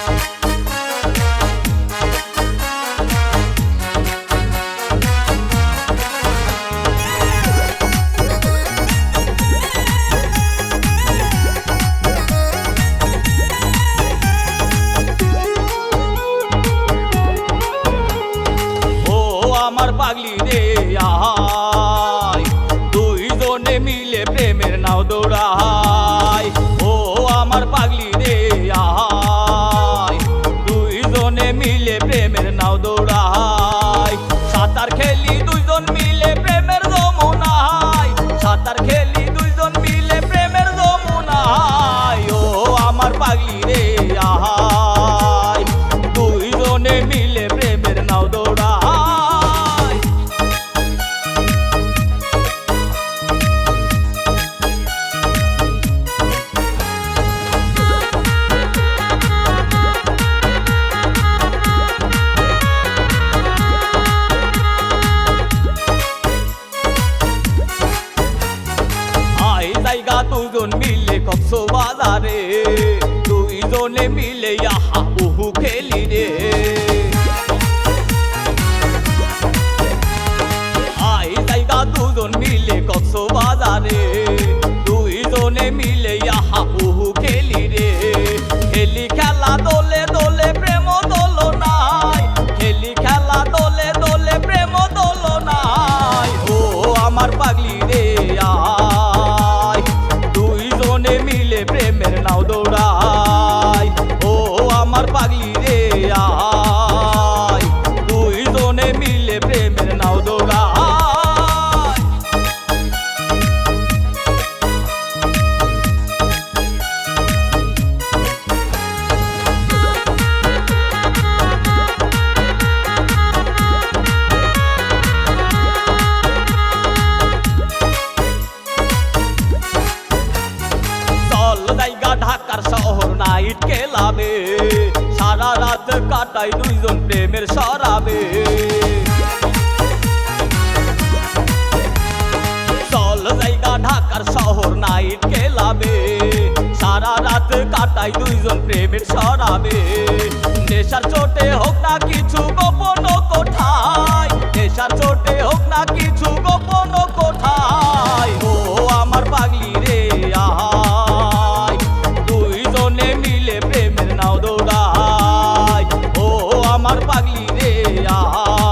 ও আমার পাগলি রে আহাই দুইজনে মিলে প্রেমের নাও দৌড়াই ও আমার পাগলি দুইজন মিলে প্রেমের যমুনাই মিলে রে দুইজনে মিলে আহা বহু খেলি রে। আই জায়গা দুজন মিলে কক্স জায়গা ঢাকার শহর নাইট কেলাবে সারা রাত কাটাই দুইজন প্রেমের সরাবে। চল জায়গা ঢাকার শহর নাইট কেলাবে সারা রাত কাটাই দুইজন প্রেমের সরাবে। নেশার চোটে হোক না কিছু গোপন কোঠায়। নেশার চোটে হোক না কিছু পাগলি রে আ